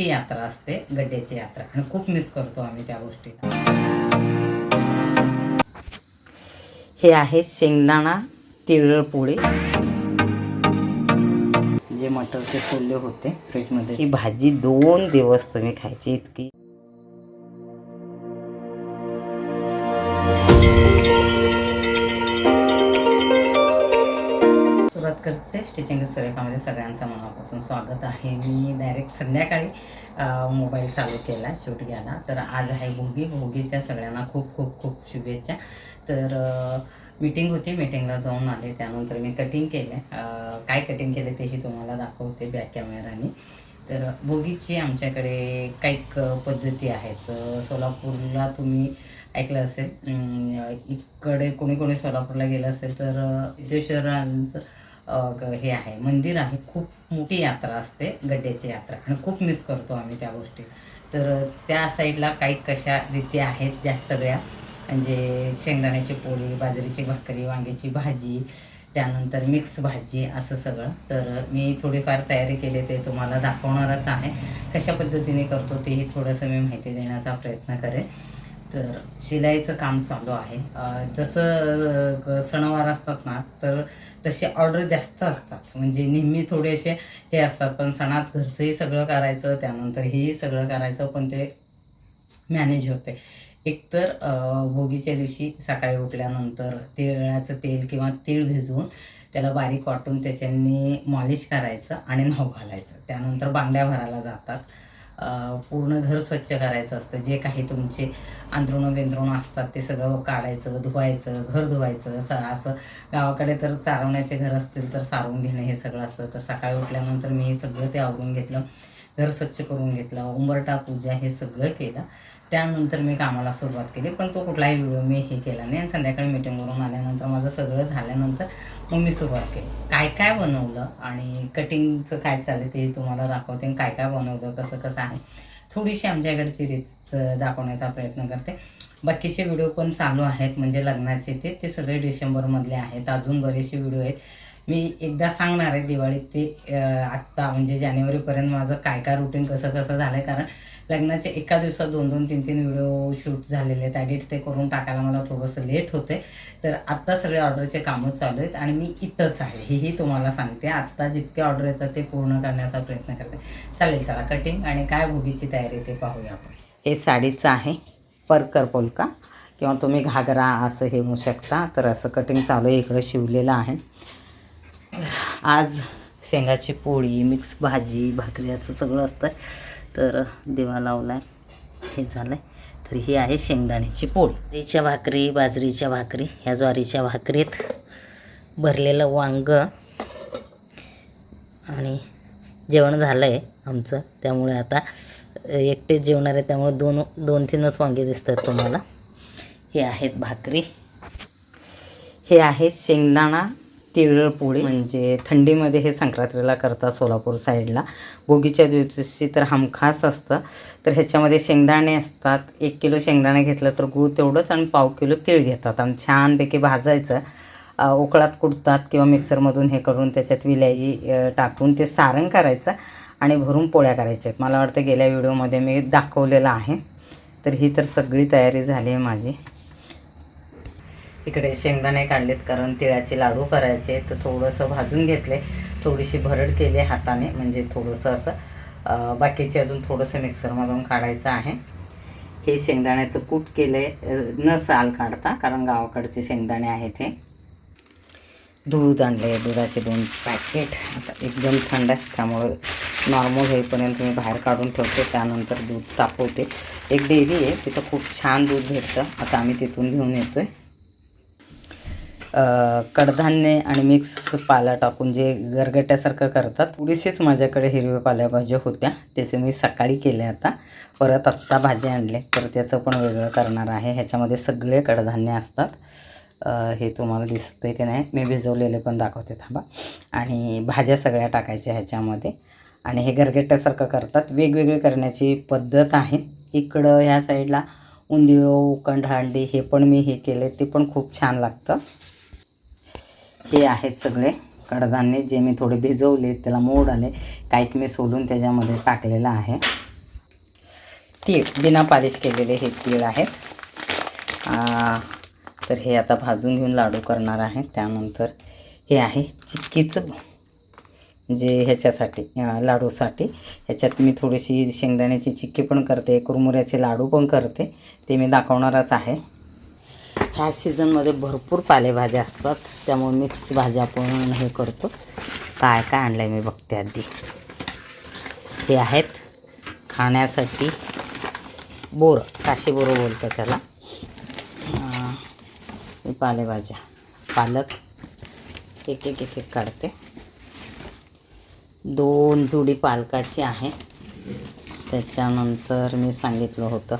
मोठी यात्रा असते गड्ड्याची यात्रा. आणि खूप मिस करतो आम्ही त्या गोष्टीला हे आहे शेंगदाणा तिळळ पोळी. जे मटरचे सोले होते फ्रीजमध्ये. ही भाजी दोन दिवस तुम्ही खायची इतकी. सुरुवात करते स्टिचिंग सुरेखामध्ये सगळ्यांचं मनापासून स्वागत आहे. मी डायरेक्ट संध्याकाळी मोबाईल चालू केला शूट घ्यायला. तर आज आहे भोगी. भोगीच्या सगळ्यांना खूप खूप खूप शुभेच्छा. तर मीटिंग होती. मीटिंगला जाऊन आले. त्यानंतर मी कटिंग केले. काय कटिंग केले तेही तुम्हाला दाखवते बॅक कॅमेराने तर भोगीची आमच्याकडे काही पद्धती आहेत. सोलापूरला तुम्ही ऐकलं असेल. इकडे कोणी कोणी सोलापूरला गेलं असेल तर अं, हे आहे. मंदिर आहे. खूप मोठी यात्रा असते. गड्ड्याची यात्रा. आणि खूप मिस करतो आम्ही त्या गोष्टी. तर त्या साईडला काही कशा रीती आहेत ज्या सगळ्या? म्हणजे शेंगदाण्याची पोळी बाजरीची भाकरी वांग्याची भाजी त्यानंतर मिक्स भाजी असं सगळं. तर मी थोडीफार तयारी केली ते तुम्हाला दाखवणारच आहे. कशा पद्धतीने करतो तेही थोडंसं मी माहिती देण्याचा प्रयत्न करेन. तर शिलाईचं काम चालू आहे. जसं ग- सणवार असतात ना तर तसे ऑर्डर जास्त असतात. म्हणजे नेहमी थोडेसे हे असतात पण सणात घरचंही सगळं करायचं त्यानंतर हेही सगळं करायचं पण ते मॅनेज होते. एकतर भोगीच्या दिवशी सकाळी उठल्यानंतर तिळाचं तेल किंवा तीळ भिजवून त्याला बारीक वाटून त्याच्यानी मॉलिश करायचं आणि नाव घालायचं. त्यानंतर बांगड्या भरायला जातात. पूर्ण घर स्वच्छ करायचं असतं. जे काही तुमचे अंथरुणं बेंद्रुणं असतात ते सगळं काढायचं धुवायचं घर धुवायचं असं असं. गावाकडे तर सारवण्याचे घर असतील तर सारवून घेणं हे सगळं असतं. तर सकाळी उठल्यानंतर मी हे सगळं ते आवरून घेतलं. घर स्वच्छ करून घेतलं. उंबरटा पूजा हे सगळं केलं. त्यानंतर मी कामाला सुरुवात केली. पण तो कुठलाही व्हिडिओ मी हे केला नाही. आणि संध्याकाळी मिटिंगवरून आल्यानंतर माझं सगळं झाल्यानंतर मग मी सुरुवात केली. काय काय बनवलं आणि कटिंगचं काय चाललं ते तुम्हाला दाखवते आणि काय काय बनवलं कसं कसं आहे. थोडीशी आमच्याकडची रीत दाखवण्याचा प्रयत्न करते. बाकीचे व्हिडिओ पण चालू आहेत म्हणजे लग्नाचे ते ते सगळे डिसेंबरमधले आहेत. अजून बरेचसे व्हिडिओ आहेत. मी एकदा सांगणार आहे दिवाळीत ते आत्ता म्हणजे जानेवारीपर्यंत माझं काय काय रुटीन कसं कसं झालं आहे कारण लग्नाचे एका दिवसात दोन दोन तीन तीन व्हिडिओ शूट झालेले आहेत. एडिट ते करून टाकायला मला थोडंसं लेट होते तर आत्ता सगळे ऑर्डरचे कामं चालू आहेत आणि मी इथंच आहे. हेही तुम्हाला सांगते. आत्ता जितके ऑर्डर येतात ते पूर्ण करण्याचा प्रयत्न करते. चालेल चला कटिंग आणि काय भोगीची तयारी ते पाहूया आपण. हे साडीचं आहे परकर पोलका. किंवा तुम्ही घागरा असं हे म्हणू शकता. तर असं कटिंग चालू आहे. इकडं शिवलेलं आहे. आज शेंगाची पोळी मिक्स भाजी भाकरी असं सगळं असतं तर दिवा लावला आहे हे झालं आहे तर ही आहे शेंगदाण्याची पोळी. ज्वारीच्या भाकरी बाजरीच्या भाकरी. ह्या ज्वारीच्या भाकरीत भरलेलं वांग आणि जेवण झालं आहे आमचं. त्यामुळे आता एकटेच जेवणार आहे त्यामुळे दोन दोन तीनच वांगे दिसतात तुम्हाला. हे आहेत भाकरी. हे आहे शेंगदाणा. तिळळ पोळी. म्हणजे थंडीमध्ये हे संक्रांतीला करतात सोलापूर साईडला. भोगीच्या दिवशी तर हमखास असतं. तर ह्याच्यामध्ये शेंगदाणे असतात. एक किलो शेंगदाणे घेतलं तर गूळ तेवढंच आणि पाव किलो तीळ घेतात. आणि छानपैकी भाजायचं. उकळात कुटतात किंवा मिक्सरमधून हे करून त्याच्यात विलायची टाकून ते सारण करायचं आणि भरून पोळ्या करायच्या आहेत मला वाटतं गेल्या व्हिडिओमध्ये मी दाखवलेलं आहे. तर ही तर सगळी तयारी झाली आहे माझी. इकडे शेंगदाणे काढलेत कारण तिळाचे लाडू करायचे तर थोडंसं भाजून घेतले. थोडीशी भरड केली हाताने म्हणजे थोडंसं असं बाकीचे अजून थोडंसं मिक्सरमधून काढायचं आहे. हे शेंगदाण्याचं कूट केले न साल काढता कारण गावाकडचे शेंगदाणे आहेत हे. दूध आणले दुधाचे दोन पॅकेट आता एकदम थंड आहे त्यामुळं नॉर्मल होईपर्यंत मी बाहेर काढून ठेवते. त्यानंतर दूध तापवते. एक डेअरी आहे तिथं खूप छान दूध भेटतं. आता आम्ही तिथून घेऊन येतो आहे कडधान्ये आणि मिक्स पाला टाकून जे गरगट्यासारखं करतात थोडीशीच माझ्याकडे हिरव्या पालेभाज्या होत्या. त्याचे मी सकाळी केले आता. परत आत्ता भाजी आणले. तर त्याचं पण वेगळं करणार आहे. ह्याच्यामध्ये सगळे कडधान्य असतात. हे तुम्हाला दिसते की नाही? मी भिजवलेले पण दाखवते. थांबा. आणि भाज्या सगळ्या टाकायच्या ह्याच्यामध्ये. आणि हे गरगेट्यासारखं करतात. वेगवेगळी करण्याची पद्धत आहे. इकडं ह्या साईडला उंदिओ उकंड हे पण मी हे केले. ते पण खूप छान लागतं. हे आहेत सगळे कडधान्य जे मी थोडे भिजवले त्याला मोड आले काहीक मी सोलून त्याच्यामध्ये टाकलेलं आहे. तीळ बिना पॉलिश केलेले हे तीळ आहेत. तर हे आता भाजून घेऊन लाडू करणार आहे. त्यानंतर हे आहे चिक्कीचं जे ह्याच्यासाठी लाडूसाठी. ह्याच्यात मी थोडीशी शेंगदाण्याची चिक्की पण करते कुरमुऱ्याचे लाडू पण करते. ते मी दाखवणारच आहे. ह्या सीझनमध्ये भरपूर पालेभाज्या असतात. त्यामुळे मिक्स भाज्या पण हे करतो. काय काय आणलं आहे मी बघते आधी. हे आहेत खाण्यासाठी बोरं काशी बोरं बोलतं त्याला. मी पालेभाज्या. पालक एक एक एक एक काढते. दोन जुडी पालकाची आहे. त्याच्यानंतर मी सांगितलं होतं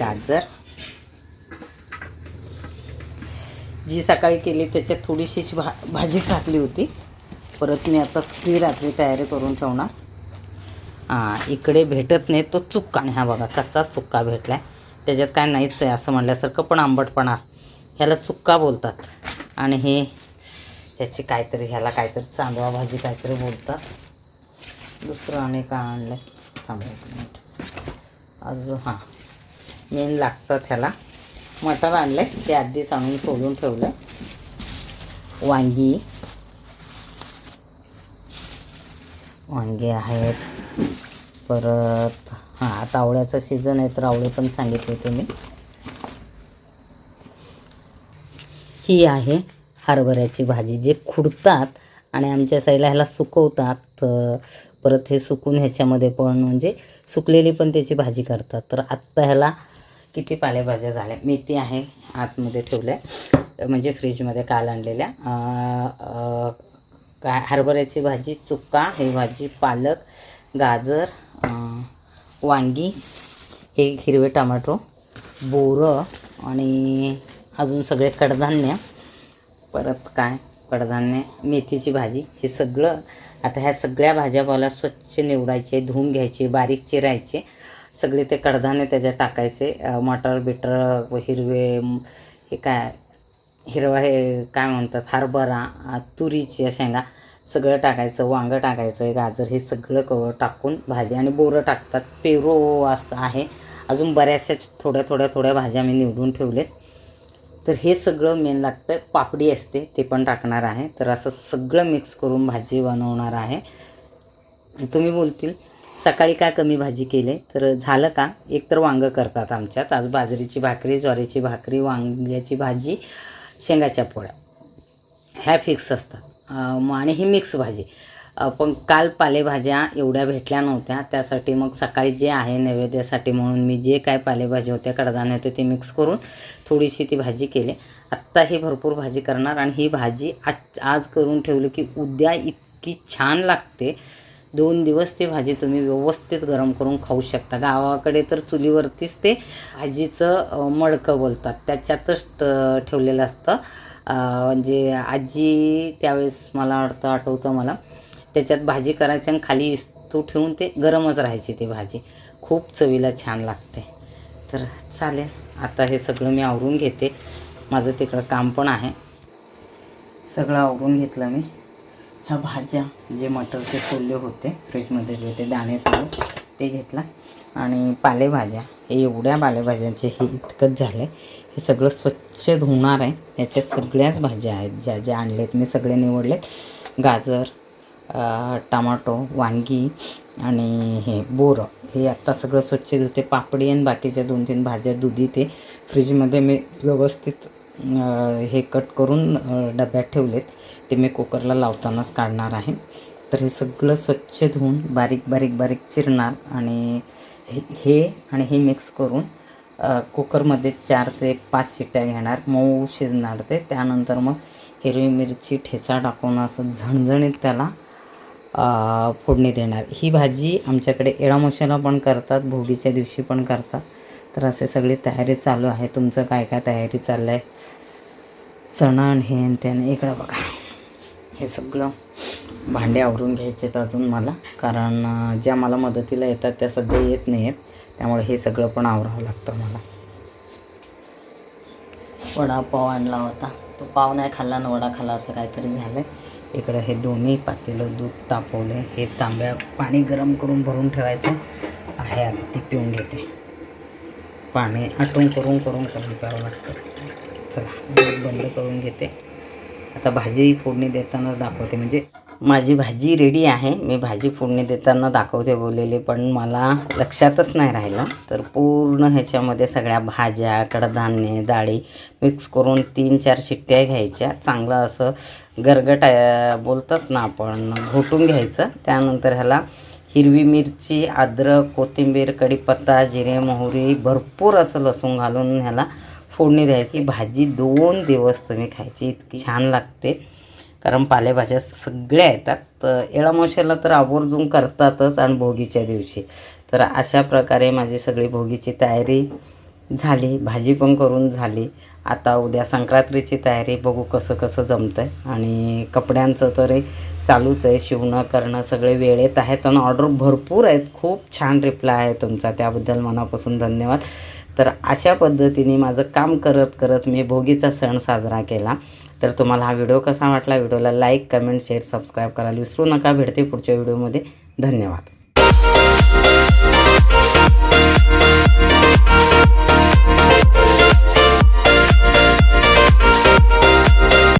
गाजर. जी सकाळी केली त्याच्यात थोडीशीच भा भाजी टाकली होती. परत मी आता सगळी रात्री तयारी करून ठेवणार. हां इकडे भेटत नाही तो चुक्का आणि हा बघा कसा चुक्का भेटला आहे त्याच्यात काय नाहीच आहे असं म्हटल्यासारखं पण आंबटपणा ह्याला चुक्का बोलतात. आणि हे ह्याची काहीतरी ह्याला काहीतरी चांदवा भाजी काहीतरी बोलतात. दुसरं आणि काय आणलं आहे थांबा एक मिनिट. अजून हां. मेन लागतात ह्याला. मटर आणलं आहे ते आधीच आणून सोलून ठेवलं. वांगी. वांगे आहेत. परत हां आता आवळ्याचं सीझन आहे तर आवळे पण सांगितले तुम्ही. ही आहे हरभऱ्याची भाजी जे खुडतात आणि आमच्या साईडला ह्याला सुकवतात. परत हे सुकून ह्याच्यामध्ये पण म्हणजे सुकलेली पण त्याची भाजी करतात. तर आत्ता ह्याला किती पालेभाज्या झाल्या? मेथी आहे आतमध्ये ठेवल्या. म्हणजे फ्रीजमध्ये काल आणलेल्या. काय हरभऱ्याची भाजी चुक्का ही भाजी पालक गाजर वांगी हे हिरवे टमाटो बोरं आणि अजून सगळे कडधान्य. परत काय? कडधान्य मेथीची भाजी. हे सगळं आता ह्या सगळ्या भाज्यापाला स्वच्छ निवडायचे धुवून घ्यायचे बारीक चिरायचे. सगळे ते कडधान्य त्याच्यात टाकायचे मटर बिटर व हिरवे हे काय हिरवा हे काय म्हणतात हरभरा तुरीच्या शेंगा सगळं टाकायचं वांगं टाकायचं गाजर हे सगळं कव टाकून भाजी आणि बोरं टाकतात. पेरो असं आहे. अजून बऱ्याचशा थोड्या थोड्या थोड्या भाज्या मी निवडून ठेवलेत. तर हे सगळं मेन लागतं पापडी असते ते पण टाकणार आहे. तर असं सगळं मिक्स करून भाजी बनवणार आहे. तुम्ही बोलतील सकाळी काय कमी भाजी केले? तर झालं का? एकतर वांगं करतात आमच्यात. आज बाजरीची भाकरी ज्वारीची भाकरी वांग्याची भाजी शेंगाच्या पोळ्या. ह्या फिक्स असतात. मग आणि ही मिक्स भाजी. पण काल पालेभाज्या एवढ्या भेटल्या नव्हत्या. त्यासाठी मग सकाळी जे आहे नैवेद्यासाठी म्हणून मी जे काय पालेभाज्या होत्या कडधान्य होते ते मिक्स करून थोडीशी ती भाजी केली. आत्ता ही भरपूर भाजी करणार आणि ही भाजी आज आज करून ठेवली की उद्या इतकी छान लागते. दोन दिवस ती भाजी तुम्ही व्यवस्थित गरम करून खाऊ शकता. गावाकडे तर चुलीवरतीच ते भाजीचं मडकं बोलतात. त्याच्यातच ठेवलेलं असतं. म्हणजे आजी त्यावेळेस मला वाटतं आठवतं मला त्याच्यात भाजी करायची आणि खाली इस्तू ठेवून ते गरमच राहायची ती भाजी. खूप चवीला छान लागते. तर चालेल. आता हे सगळं मी आवरून घेते. माझं तिकडं काम पण आहे. सगळं आवरून घेतलं मी. ह्या भाज्या जे मटरचे सोलले होते फ्रीजमध्ये जे होते दाणे सगळे ते घेतला. आणि पालेभाज्या हे एवढ्या पालेभाज्यांचे हे इतकंच झालं आहे हे सगळं स्वच्छ धुणार आहे. याच्या सगळ्याच भाज्या आहेत ज्या ज्या आणलेत. मी सगळे निवडलेत. गाजर टमाटो वांगी आणि हे बोरं. हे आत्ता सगळं स्वच्छ धुते. पापडी आणि बाकीच्या दोन तीन भाज्या दुधी ते फ्रीजमध्ये मी व्यवस्थित हे कट करून डब्यात ठेवलेत. ते मी कुकरला लावतानाच काढणार आहे. तर हे सगळं स्वच्छ धुवून बारीक बारीक बारीक चिरणार आणि हे हे आणि हे मिक्स करून कुकरमध्ये चार ते पाच शिट्ट्या घेणार. मऊ शिजणार ते. त्यानंतर मग हिरवी मिरची ठेचा टाकून असं झणझणीत त्याला फोडणी देणार. ही भाजी आमच्याकडे एळा मसाला पण करतात भोगीच्या दिवशी पण करतात. तर असे सगळी तयारी चालू आहे. तुमचं काय काय तयारी चाललं आहे सण हे आणि त्याने इकडं बघा. हे सगळं भांडे आवरून घ्यायचे आहेत अजून मला. कारण ज्या मला मदतीला येतात त्या सध्या येत नाही आहेत त्यामुळे हे सगळं पण आवरावं लागतं मला. वडापाव आणला होता. तो पाव नाही खाल्ला ना वडा खाल्ला असं काहीतरी झालं आहे इकडं हे दोन्ही पातेलं दूध तापवलं हे तांब्या पाणी गरम करून भरून ठेवायचं आहे. ती पिऊन घेते. पाणी आटून करून करून करून प्यावं लागतं. चला दूध बंद करून घेते. आता भाजी फोडणी देतानाच दाखवते. म्हणजे माझी भाजी रेडी आहे. मी भाजी फोडणी देताना दाखवते बोललेली पण मला लक्षातच नाही राहिलं. तर पूर्ण ह्याच्यामध्ये सगळ्या भाज्या कडधान्य डाळी मिक्स करून तीन चार शिट्ट्या घ्यायच्या. चांगलं असं गरगट बोलतात ना आपण घोटून घ्यायचं. त्यानंतर ह्याला हिरवी मिरची अद्रक कोथिंबीर कढीपत्ता जिरे मोहरी भरपूर असं लसूण घालून ह्याला फोडणी द्यायची. भाजी दोन दिवस तुम्ही खायची इतकी छान लागते. कारण पालेभाज्या सगळ्या येतात. तर एळामोशाला तर आवर्जून करतातच आणि भोगीच्या दिवशी. तर अशा प्रकारे माझी सगळी भोगीची तयारी झाली. भाजी पण करून झाली. आता उद्या संक्रांतीची तयारी बघू कसं कसं जमतं आहे आणि कपड्यांचं तरी चालूच आहे शिवणं करणं सगळे वेळेत आहेत आणि ऑर्डर भरपूर आहेत. खूप छान रिप्लाय आहे तुमचा त्याबद्दल मनापासून धन्यवाद. तर अशा पद्धतीने माझं काम करत करत मी भोगीचा सण साजरा केला. तर तुम्हाला हा व्हिडिओ कसा वाटला व्हिडिओला लाईक कमेंट शेअर सबस्क्राईब करायला विसरू नका. भेटते पुढच्या व्हिडिओमध्ये. धन्यवाद.